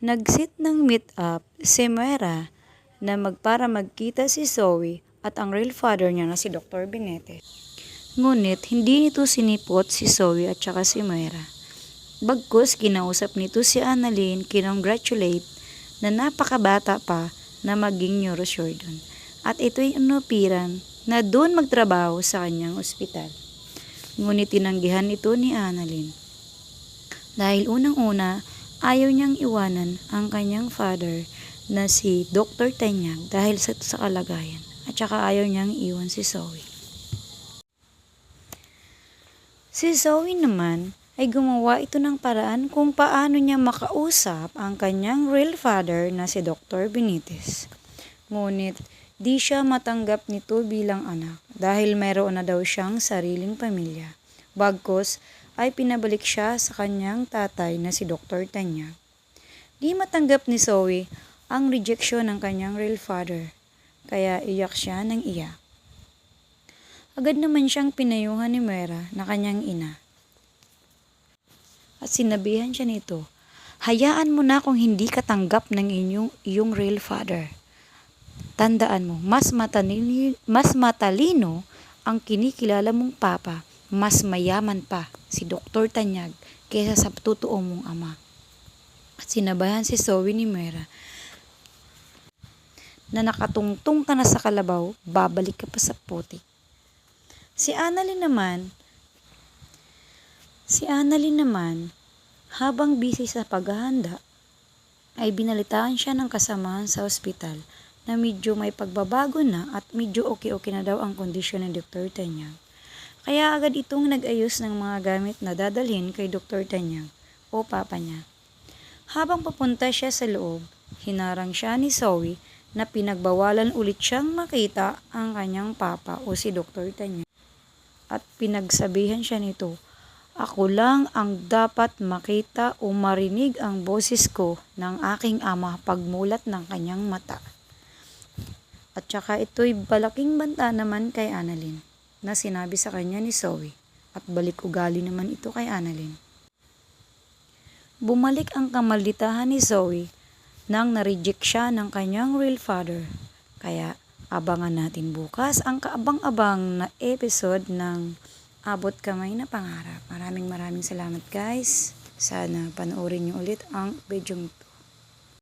Nagsit ng meet-up si Moira na magpara magkita si Zoe at ang real father niya na si Dr. Benete. Ngunit hindi nito sinipot si Zoe at saka si Moira. Bagkus kinausap nito si Annalyn kinongratulate na napakabata pa na maging neurosurgeon at ito'y inupiran na doon magtrabaho sa kanyang ospital. Ngunit tinanggihan ito ni Annalyn. Dahil unang-una, ayaw niyang iwanan ang kanyang father na si Dr. Tanyag dahil sa, sa kalagayan. At saka ayaw niyang iwan si Zoe. Si Zoe naman ay gumawa ito ng paraan kung paano niya makausap ang kanyang real father na si Dr. Benitez. Ngunit di siya matanggap nito bilang anak dahil mayroon na daw siyang sariling pamilya. Bagkos ay pinabalik siya sa kanyang tatay na si Dr. Tanyag. Di matanggap ni Zoe ang rejection ng kanyang real father, kaya iyak siya ng iyak. Agad naman siyang pinayuhan ni Mera na kanyang ina. At sinabihan siya nito, hayaan mo na kung hindi ka tanggap ng inyong, iyong real father. Tandaan mo, mas matalino, mas matalino ang kinikilala mong papa, mas mayaman pa si Dr. Tanyag kaysa sa totoo mong ama. At sinabayan si Zoe ni Mera na nakatungtong ka na sa kalabaw, babalik ka pa sa putik. Si Annalyn naman, si Annalyn naman, habang busy sa paghahanda, ay binalitaan siya ng kasamahan sa ospital na medyo may pagbabago na at medyo okay-okay na daw ang kondisyon ng Dr. Tanyang. Kaya agad itong nag-ayos ng mga gamit na dadalhin kay Dr. Tanyang o papa niya. Habang papunta siya sa loob, hinarang siya ni Zoe na pinagbawalan ulit siyang makita ang kanyang papa o si Dr. Tanyang. At pinagsabihan siya nito, ako lang ang dapat makita o marinig ang boses ko ng aking ama pagmulat ng kanyang mata. At saka ito'y balaking banta naman kay Annalyn na sinabi sa kanya ni Zoe at balik ugali naman ito kay Annalyn. Bumalik ang kamalitahan ni Zoe nang na-reject siya ng kanyang real father. Kaya abangan natin bukas ang kaabang-abang na episode ng Abot Kamay na Pangarap. Maraming maraming salamat guys. Sana panoorin niyo ulit ang video.